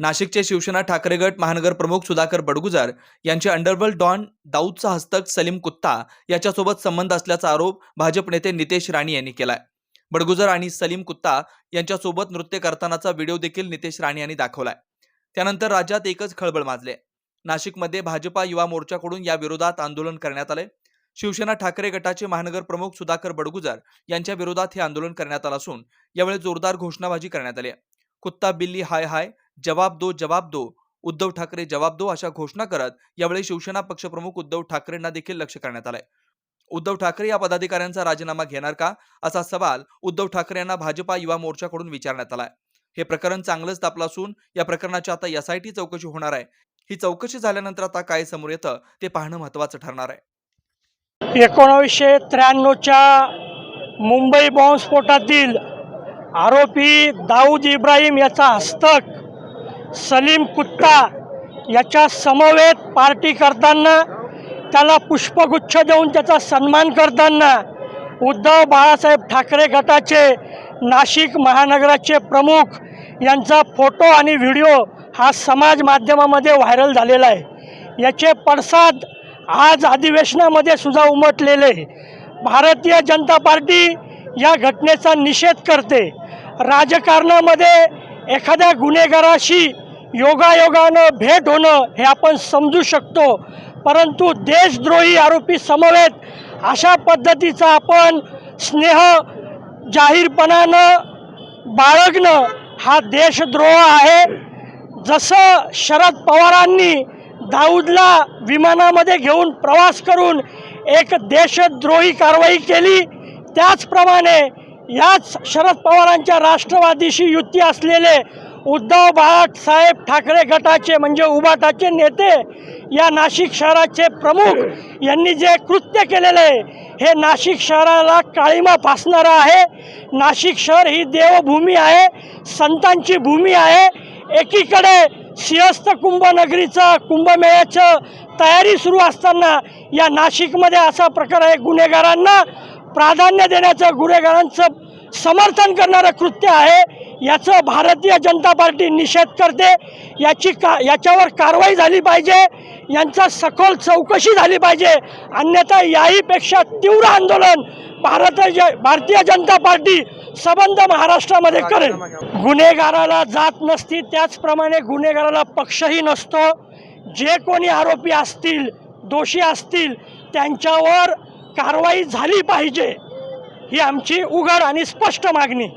नाशिकचे शिवसेना ठाकरे गट महानगर प्रमुख सुधाकर बडगुजार यांचे अंडरवर्ल्ड डॉन दाऊदचा हस्तक सलीम कुत्ता याच्यासोबत संबंध असल्याचा आरोप भाजप नेते नितेश राणे यांनी केलाय. बडगुजर आणि सलीम कुत्ता यांच्यासोबत नृत्य करतानाचा व्हिडिओ देखील नितेश राणे यांनी दाखवलाय. त्यानंतर राज्यात एकच खळबळ माजले नाशिकमध्ये भाजपा युवा मोर्चाकडून या विरोधात आंदोलन करण्यात आले शिवसेना ठाकरे गटाचे महानगर प्रमुख सुधाकर बडगुजार यांच्या विरोधात हे आंदोलन करण्यात आलं असून यावेळी जोरदार घोषणाबाजी करण्यात आली कुत्ता बिल्ली हाय हाय जवाब दो जवाब दो. उद्धव ठाकरे जवाब दो अशा घोषणा करत यावेळी शिवसेना पक्षप्रमुख उद्धव ठाकरेंना देखील लक्ष करण्यात आलंय. उद्धव ठाकरे या पदाधिकाऱ्यांचा राजीनामा घेणार का? असा सवाल उद्धव ठाकरे यांना भाजपा युवा मोर्चाकडून विचारण्यात आलाय. हे प्रकरण चांगलंच तापलं असून या प्रकरणाची आता एसआयटी चौकशी होणार आहे. ही चौकशी झाल्यानंतर आता काय समोर येतं ते पाहणं महत्वाचं ठरणार आहे. एकोणावीसशे त्र्याण्णवच्या मुंबई बॉम्बस्फोटातील आरोपी दाऊद इब्राहिम याचा हस्तक सलीम कुत्ता याच्या समवेत पार्टी करताना त्याला पुष्पगुच्छ देऊन त्याचा सन्मान करताना उद्धव बाळासाहेब ठाकरे गटाचे नाशिक महानगराचे प्रमुख यांचा फोटो आणि व्हिडिओ हा समाज माध्यमामध्ये व्हायरल झालेला आहे. याचे पडसाद आज अधिवेशनामध्ये सुद्धा उमटलेले भारतीय जनता पार्टी या घटनेचा निषेध करते. राजकारणामध्ये एखाद्या गुन्हेगाराशी योगायोगानं भेट होणं हे आपण समजू शकतो. परंतु देशद्रोही आरोपी समवेत अशा पद्धतीचा आपण स्नेह जाहीरपणानं बाळगणं हा देशद्रोह आहे. जसं शरद पवारांनी दाऊदला विमानामध्ये घेऊन प्रवास करून एक देशद्रोही कारवाई केली त्याचप्रमाणे याच शरद पवारांच्या राष्ट्रवादीशी युती असलेले उद्धव बाळासाहेब ठाकरे गटाचे म्हणजे उबाटाचे नेते या नाशिक शहराचे प्रमुख यांनी जे कृत्य केलेलं आहे हे नाशिक शहराला काळीमा फासणारं आहे. नाशिक शहर ही देवभूमी आहे संतांची भूमी आहे. एकीकडे सिंहस्थ कुंभनगरीचं कुंभमेळ्याचं तयारी सुरू असताना या नाशिकमध्ये असा प्रकार आहे. गुन्हेगारांना प्राधान्य देण्याचं गुन्हेगारांचं समर्थन करणारं कृत्य आहे याचं भारतीय जनता पार्टी निषेध करते. याची का याच्यावर कारवाई झाली पाहिजे यांचा सखोल चौकशी झाली पाहिजे. अन्यथा याहीपेक्षा तीव्र आंदोलन भारत भारतीय जनता पार्टी संबंध महाराष्ट्रामध्ये करेल. गुन्हेगाराला जात नसती त्याचप्रमाणे गुन्हेगाराला पक्षही नसतो. जे कोणी आरोपी असतील दोषी असतील त्यांच्यावर कारवाई झाली पाहिजे ही आमची उघड आणि स्पष्ट मागणी.